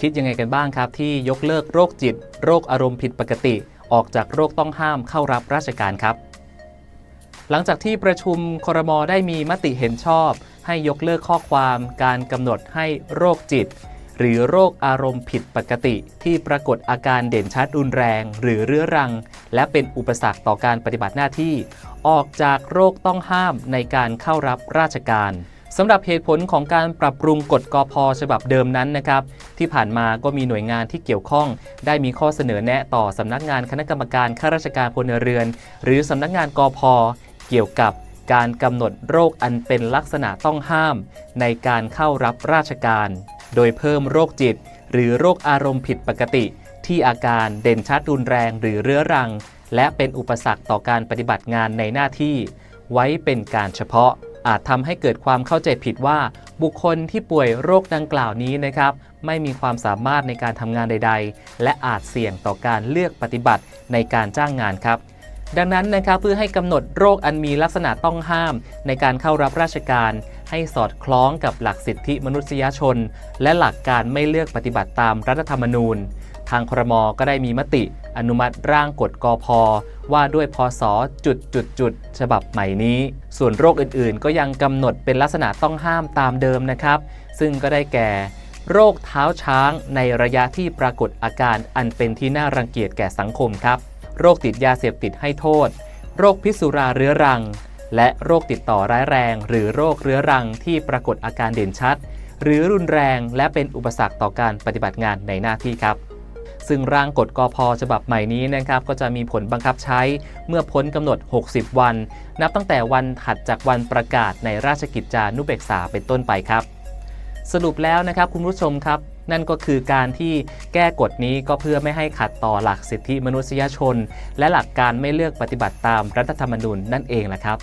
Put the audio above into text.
คิดยังไงกันบ้างครับ ที่ยกเลิกโรคจิต โรคอารมณ์ผิดปกติ ออกจากโรคต้องห้ามเข้ารับราชการครับ หลังจากที่ประชุมครมได้มีมติเห็นชอบ ให้ยกเลิกข้อความการกำหนดให้โรคจิต หรือโรคอารมณ์ผิดปกติ ที่ปรากฏอาการเด่นชัดรุนแรง หรือเรื้อรัง และเป็นอุปสรรคต่อการปฏิบัติหน้าที่ ออกจากโรคต้องห้ามในการเข้ารับราชการ สำหรับเหตุผลของการปรับปรุงกฎกอพฉบับเดิมนั้นนะครับ ที่ผ่านมาก็มีหน่วยงานที่เกี่ยวข้อง ได้มีข้อเสนอแนะต่อสำนักงานคณะกรรมการข้าราชการพลเรือน หรือสำนักงานกอพเกี่ยวกับการกำหนดโรคอันเป็นลักษณะต้องห้าม ในการเข้ารับราชการ โดยเพิ่มโรคจิต หรือโรคอารมณ์ผิดปกติ ที่อาการเด่นชัดรุนแรงหรือเรื้อรัง และเป็นอุปสรรคต่อการปฏิบัติงานในหน้าที่ ไว้เป็นการเฉพาะ อาจทำให้เกิดความเข้าใจผิดว่า บุคคลที่ป่วยโรคดังกล่าวนี้นะครับ ไม่มีความสามารถในการทำงานใด ๆ และอาจเสี่ยงต่อการเลือกปฏิบัติในการจ้างงานครับดังนั้นนะครับเพื่อให้กำหนดโรคอันมีลักษณะต้องห้าม ในการเข้ารับราชการ ให้สอดคล้องกับหลักสิทธิมนุษยชน และหลักการไม่เลือกปฏิบัติตามรัฐธรรมนูญ ทางครมก็ได้มีมติอนุมัติร่างกฎกอพว่าด้วยพศจุดจุดจุดฉบับใหม่นี้ ส่วนโรคอื่นๆ ก็ยังกำหนดเป็นลักษณะต้องห้ามตามเดิมนะครับ ซึ่งก็ได้แก่ โรคเท้าช้างในระยะที่ปรากฏอาการอันเป็นที่น่ารังเกียจแก่สังคมครับ โรคติดยาเสพติดให้โทษ โรคพิษสุราเรื้อรัง และโรคติดต่อร้ายแรง หรือโรคเรื้อรังที่ปรากฏอาการเด่นชัด หรือรุนแรงและเป็นอุปสรรคต่อการปฏิบัติงานในหน้าที่ครับ ซึ่งร่างกฎกพฉบับใหม่นี้นะครับก็จะมีผลบังคับใช้เมื่อพ้นกำหนด 60 วัน นับตั้งแต่วันถัดจากวันประกาศในราชกิจจานุเบกษาเป็นต้นไปครับ สรุปแล้วนะครับคุณผู้ชมครับนั่นก็คือการที่แก้กฎนี้ก็เพื่อไม่ให้ขัดต่อหลักสิทธิมนุษยชน และหลักการไม่เลือกปฏิบัติตามรัฐธรรมนูญนั่นเองแหละครับ